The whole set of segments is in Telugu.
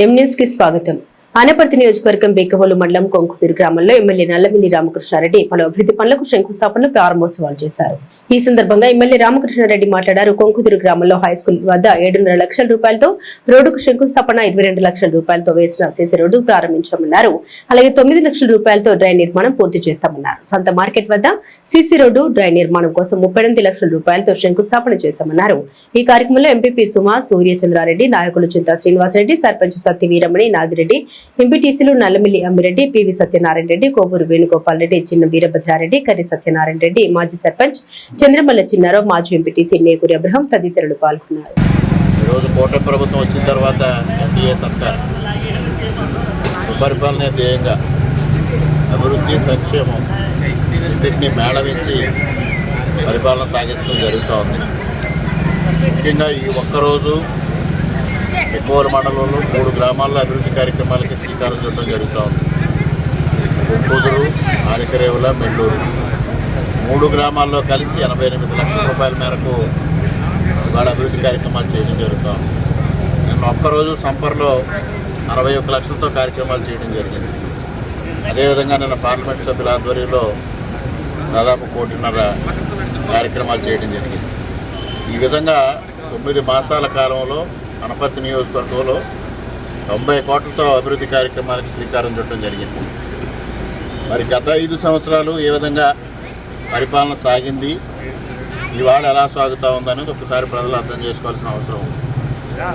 ఎంన్యూస్కి స్వాగతం. ఆనపర్తి నియోజకవర్గం బేకహోలు మండలం కొంకుతూరు గ్రామంలో ఎమ్మెల్యే నల్లమిల్లి రామకృష్ణారెడ్డి పలు అభివృద్ధి పనులకు శంకుస్థాపనలు ప్రారంభోత్సవాలు చేశారు. ఈ సందర్భంగా ఎమ్మెల్యే రామకృష్ణారెడ్డి మాట్లాడారు. కొంకుతూరు గ్రామంలో హైస్కూల్ వద్ద ఏడున్నర లక్షల రూపాయలతో రోడ్డుకు శంకుస్థాపన ఇరవై లక్షల రూపాయలతో వేసిన సీసీ రోడ్డు ప్రారంభించామన్నారు. అలాగే తొమ్మిది లక్షల రూపాయలతో డ్రైన్ నిర్మాణం పూర్తి చేస్తామన్నారు. సొంత మార్కెట్ వద్ద సీసీ రోడ్డు డ్రైన్ నిర్మాణం కోసం ముప్పై లక్షల రూపాయలతో శంకుస్థాపన చేశామన్నారు. ఈ కార్యక్రమంలో ఎంపీపీ సుమా సూర్యచంద్రారెడ్డి నాయకులు చింతా శ్రీనివాసరెడ్డి సర్పంచ్ సత్యవీరమణి నాగిరెడ్డి ఎంపీటీసీలు నల్లమిల్లి అమ్మిరెడ్డి పివి సత్యనారాయణ రెడ్డి కోవూరు వేణుగోపాల్ రెడ్డి చిన్న వీరభద్రారెడ్డి కర్రి సత్యనారాయణ రెడ్డి మాజీ సర్పంచ్ చంద్రమల్ల చిన్నారావు మాజీ ఎంపీటీసీ నేకూరి అబ్రహం తదితరులు పాల్గొన్నారు. ఈరోజు కూటమి ప్రభుత్వం వచ్చిన తర్వాత ఎన్డీఏ సర్కార్ ధ్యేయంగా అభివృద్ధి సంక్షేమం వీటిని మేళవించి పరిపాలన సాగించడం జరుగుతూ ఉంది ముఖ్యంగా ఈ ఒక్కరోజు ఎక్కువల మండలంలో మూడు గ్రామాల్లో అభివృద్ధి కార్యక్రమాలకి శ్రీకారం చుట్టడం జరుగుతూ ఉంది. గుంటూరు ఆరికరేవుల మెల్లూరు మూడు గ్రామాల్లో కలిసి ఎనభై ఎనిమిది లక్షల రూపాయల మేరకు ఇవాళ అభివృద్ధి కార్యక్రమాలు చేయడం జరుగుతాం నిన్న ఒక్కరోజు సంపర్లో అరవై ఒక్క లక్షలతో కార్యక్రమాలు చేయడం జరిగింది. అదేవిధంగా నిన్న పార్లమెంట్ సభ్యుల ఆధ్వర్యంలో దాదాపు కోటిన్నర కార్యక్రమాలు చేయడం జరిగింది. ఈ విధంగా తొమ్మిది మాసాల కాలంలో అనపర్తి నియోజకవర్గంలో తొంభై కోట్లతో అభివృద్ధి కార్యక్రమాలకు శ్రీకారం చుట్టడం జరిగింది. మరి గత ఐదు సంవత్సరాలు ఏ విధంగా పరిపాలన సాగింది? ఇవాళ ఎలా సాగుతూ ఉందనేది ఒకసారి ప్రజలు అర్థం చేసుకోవాల్సిన అవసరం ఉంది.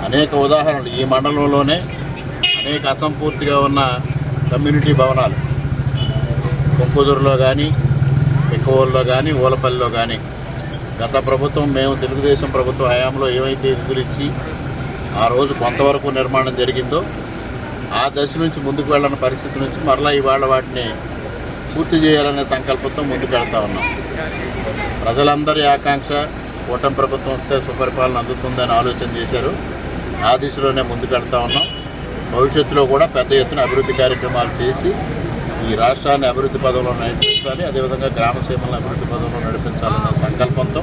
అనేక ఉదాహరణలు. ఈ మండలంలోనే అనేక అసంపూర్తిగా ఉన్న కమ్యూనిటీ భవనాలు. కొంకుదూరులో కానీ ఎక్కువల్లో కానీ ఊలపల్లిలో కానీ గత ప్రభుత్వం మేము తెలుగుదేశం ప్రభుత్వం హయాంలో ఏవైతే నిధులు ఇచ్చి ఆ రోజు కొంతవరకు నిర్మాణం జరిగిందో ఆ దశ నుంచి ముందుకు వెళ్ళని పరిస్థితి నుంచి మరలా ఇవాళ వాటిని పూర్తి చేయాలనే సంకల్పంతో ముందుకు వెళ్తా ఉన్నాం. ప్రజలందరి ఆకాంక్ష కూటమి ప్రభుత్వం వస్తే సుపరిపాలన అందుతుందని ఆలోచన చేశారు. ఆ దిశలోనే ముందుకెళ్తా ఉన్నాం. భవిష్యత్తులో కూడా పెద్ద ఎత్తున అభివృద్ధి కార్యక్రమాలు చేసి ఈ రాష్ట్రాన్ని అభివృద్ధి పదంలో నడిపించాలి అదేవిధంగా గ్రామ సీమలను అభివృద్ధి పదంలో నడిపించాలనే సంకల్పంతో